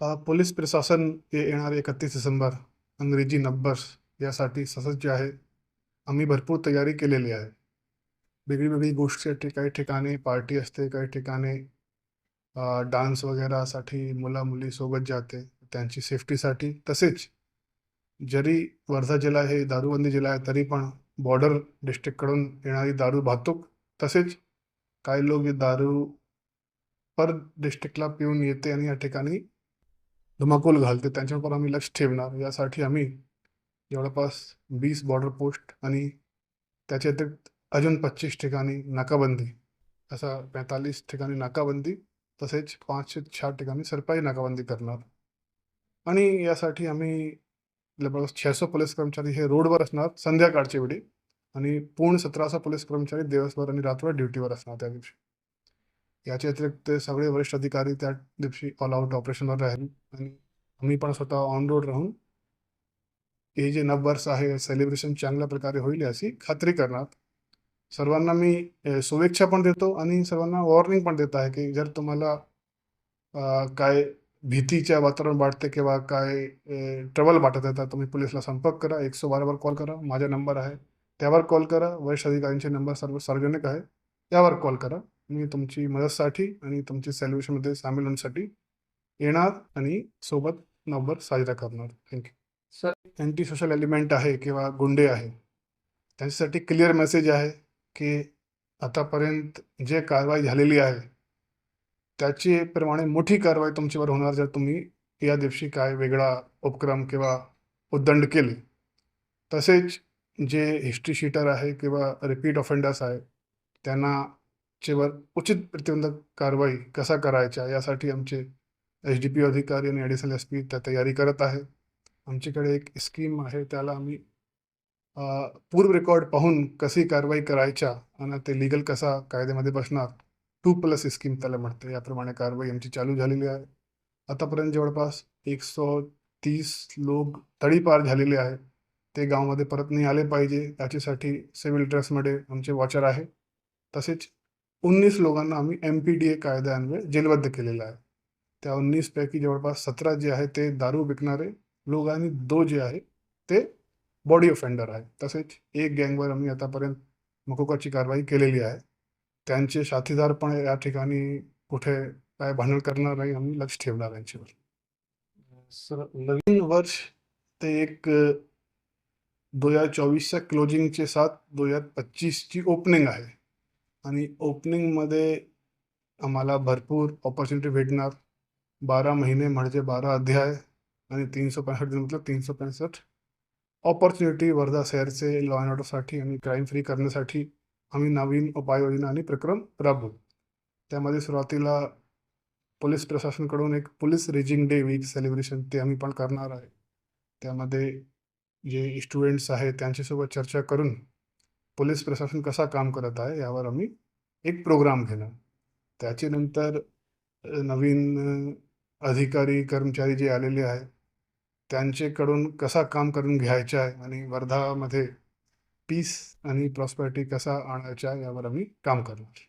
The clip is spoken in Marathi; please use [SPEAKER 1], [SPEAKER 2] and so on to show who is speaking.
[SPEAKER 1] पोलीस प्रशासन हे येणारे एकतीस डिसेंबर अंग्रेजी नब्बर्स यासाठी ससज्ज आहे. आम्ही भरपूर तयारी केलेली आहे. वेगळी वेगळी गोष्टी काही ठिकाणी पार्टी असते काही ठिकाणी डान्स वगैरेसाठी मुला सोबत जाते त्यांची सेफ्टीसाठी. तसेच जरी वर्धा जिल्हा हे दारूबंदी जिल्हा आहे तरी पण बॉर्डर डिस्ट्रिक्टकडून येणारी दारू वाहतूक तसेच काही लोक दारू पर डिस्ट्रिक्टला पिऊन येते आणि या ठिकाणी धुमाकूल घालते त्यांच्यावर आम्ही लक्ष ठेवणार. यासाठी आम्ही जवळपास वीस बॉर्डर पोस्ट आणि त्याच्या अतिरिक्त अजून पच्चीस ठिकाणी नाकाबंदी. असा पैंतालीस ठिकाणी नाकाबंदी तसेच पाचशे चार ठिकाणी सरपाई नाकाबंदी करणार. आणि यासाठी आम्ही जवळपास छेसो पोलीस कर्मचारी हे रोडवर असणार संध्याकाळच्या वेळी आणि पूर्ण सतराशे पोलीस कर्मचारी दिवसभर आणि रात्रभर ड्युटीवर असणार त्या दिवशी. याच्या व्यतिरिक्त सगळे वरिष्ठ अधिकारी त्या दिवशी ऑल आउट ऑपरेशनवर राहील. आणि आम्ही पण स्वतः ऑन रोड राहून हे जे नववर्ष आहे सेलिब्रेशन चांगल्या प्रकारे होईल याची खात्री करणार. सर्वांना मी शुभेच्छा पण देतो आणि सर्वांना वॉर्निंग पण देत आहे की जर तुम्हाला काय भीतीच्या वातावरण वाटते किंवा काय ट्रबल वाटत आहे तर तुम्ही पोलिसला संपर्क करा. एकशे बारावर कॉल करा. माझा नंबर आहे. त्यावर कॉल करा. वरिष्ठ अधिकाऱ्यांचे नंबर सर्व सार्वजनिक आहे. त्यावर कॉल करा. मी तुमची मदतसाठी आणि तुमची सेलिब्रेशनमध्ये सामील होण्यासाठी येणार आणि सोबत नंबर साजरा करणार. Thank you sir anti social element आहे किंवा गुंडे आहे त्यांच्यासाठी क्लिअर मेसेज आहे की आतापर्यंत जे कारवाई झालेली आहे त्याची प्रमाणे मोठी कारवाई तुमच्यावर होणार जर तुम्ही या दिवशी काय वेगळा उपक्रम किंवा उद्दंड केले. तसेच जे हिस्ट्री शीटर आहे किंवा रिपीट ऑफेंडर्स आहे त्यांना चेवर उचित प्रतिबंधक कारवाई कसा करायच्या यासाठी आमचे एच डी पी अधिकारी आणि ॲडिशनल एस पी त्या तयारी करत आहे आमच्याकडे एक स्कीम आहे त्याला आम्ही पूर्व रेकॉर्ड पाहून कशी कारवाई करायच्या आणि ते लिगल कसा कायद्यामध्ये बसणार टू प्लस स्कीम त्याला म्हणते. याप्रमाणे कारवाई आमची चालू झालेली आहे. आतापर्यंत जवळपास एकशे तीस लोक तडीपार झालेले आहे ते गावामध्ये परत नाही आले पाहिजे याच्यासाठी सिव्हिल ड्रेसमध्ये आमचे वॉचर आहे. तसेच उन्नीस लोकांना आम्ही एम पी डी ए कायद्यान्वये जेलबद्ध केलेलं आहे. त्या उन्नीसपैकी जवळपास सतरा जे आहे ते दारू विकणारे लोक आणि दो जे आहे ते बॉडी ऑफेंडर आहे तसेच एक गँगवर आम्ही आतापर्यंत मकोकाची कारवाई केलेली आहे. त्यांचे साथीदार पण या ठिकाणी कुठे काय भांडण करणार नाही आम्ही लक्ष ठेवणार यांच्यावर. सर नवीन वर्ष ते एक दो हजार चोवीसच्या क्लोजिंगचे साथ दो हजार पच्चीसची ओपनिंग आहे. आणि ओपनिंगमध्ये आम्हाला भरपूर ऑपॉर्च्युनिटी भेटणार. बारा महिने म्हणजे बारा अध्याय आणि तीनशे पासष्ट दिन मतलब तीनशे पासष्ट ऑपॉर्च्युनिटी वर्धा शहरचे लॉ अँड ऑर्डरसाठी आणि क्राईम फ्री करण्यासाठी आम्ही नवीन उपाययोजना आणि प्रक्रम राबवू. त्यामध्ये सुरुवातीला पोलीस प्रशासनाकडून एक police raising day week celebration ते आम्ही पण करणार आहे. त्यामध्ये जे स्टुडंट्स आहेत त्यांच्यासोबत चर्चा करून पोलीस प्रशासन कसा काम करत आहे यावर आम्ही एक प्रोग्राम घेणार. त्याच्यानंतर नवीन अधिकारी कर्मचारी जे आलेले आहेत त्यांच्याकडून कसा काम करून घ्यायचं आहे आणि वर्धामध्ये पीस आणि प्रॉस्पेरिटी कसा आणायचा आहे यावर आम्ही काम करणार.